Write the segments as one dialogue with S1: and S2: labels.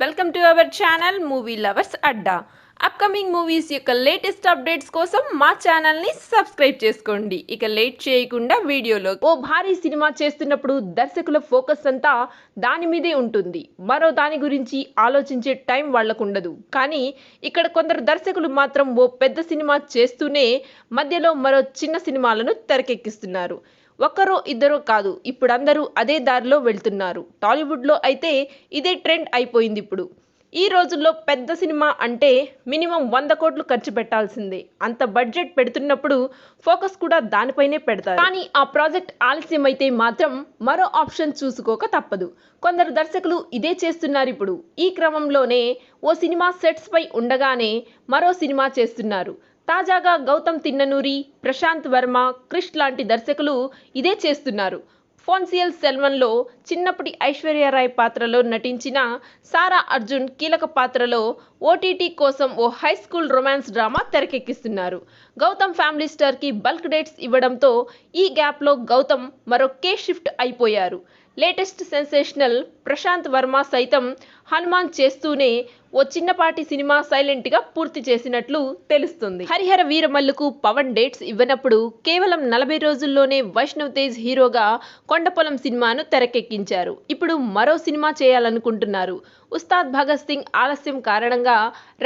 S1: Welcome to our channel movie lovers Adda upcoming movies యొక్క latest updates కోసం మా ఛానల్ని సబ్స్క్రైబ్ చేసుకోండి. ఇక లేట్ చేయకుండా వీడియోలో ఓ భారీ సినిమా చేస్తున్నప్పుడు దర్శకుల ఫోకస్ అంతా దాని మీదే ఉంటుంది. మరో దాని గురించి ఆలోచించే టైం వాళ్ళకు ఉండదు. కానీ ఇక్కడ కొందరు దర్శకులు మాత్రం ఓ పెద్ద సినిమా చేస్తూనే మధ్యలో మరో చిన్న సినిమాలను తెరకెక్కిస్తున్నారు. ఒక్కరో ఇద్దరో కాదు. ఇప్పుడు అందరూ అదే దారిలో వెళ్తున్నారు. టాలీవుడ్లో అయితే ఇదే ట్రెండ్ అయిపోయింది ఇప్పుడు. ఈ రోజుల్లో పెద్ద సినిమా అంటే మినిమం వంద కోట్లు ఖర్చు పెట్టాల్సిందే. అంత బడ్జెట్ పెడుతున్నప్పుడు ఫోకస్ కూడా దానిపైనే పెడతారు. కానీ ఆ ప్రాజెక్ట్ ఆలస్యం అయితే మాత్రం మరో ఆప్షన్ చూసుకోక తప్పదు. కొందరు దర్శకులు ఇదే చేస్తున్నారు ఇప్పుడు. ఈ క్రమంలోనే ఓ సినిమా సెట్స్ పై ఉండగానే మరో సినిమా చేస్తున్నారు. తాజాగా గౌతమ్ తిన్ననూరి ప్రశాంత్ వర్మ క్రిష్ లాంటి దర్శకులు ఇదే చేస్తున్నారు. ఫోన్సియల్ సెల్వన్లో చిన్నప్పటి ఐశ్వర్యరాయ్ పాత్రలో నటించిన సారా అర్జున్ కీలక పాత్రలో ఓటీటీ కోసం ఓ హై స్కూల్ రొమాన్స్ డ్రామా తెరకెక్కిస్తున్నారు. గౌతమ్ ఫ్యామిలీ స్టార్కి బల్క్ డేట్స్ ఇవ్వడంతో ఈ గ్యాప్లో గౌతమ్ మరో కే షిఫ్ట్ అయిపోయారు. లేటెస్ట్ సెన్సేషనల్ ప్రశాంత్ వర్మ సైతం హనుమాన్ చేస్తూనే ఓ చిన్నపాటి సినిమా సైలెంట్గా పూర్తి చేసినట్లు తెలుస్తుంది. హరిహర వీరమల్లుకు పవన్ డేట్స్ ఇవ్వనప్పుడు కేవలం నలభై రోజుల్లోనే వైష్ణవ్ తేజ్ హీరోగా కొండపొలం సినిమాను తెరకెక్కించారు. ఇప్పుడు మరో సినిమా చేయాలనుకుంటున్నారు. ఉస్తాద్ భగత్ సింగ్ ఆలస్యం కారణంగా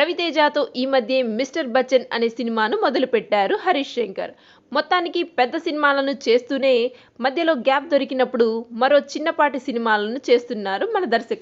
S1: రవితేజతో ఈ మధ్య మిస్టర్ బచ్చన్ అనే సినిమాను మొదలుపెట్టారు హరీష్ శంకర్. మొత్తానికి పెద్ద సినిమాలను చేస్తూనే మధ్యలో గ్యాప్ దొరికినప్పుడు మరో చిన్న చిన్నపాటి సినిమాలను చేస్తున్నారు మన దర్శకులు.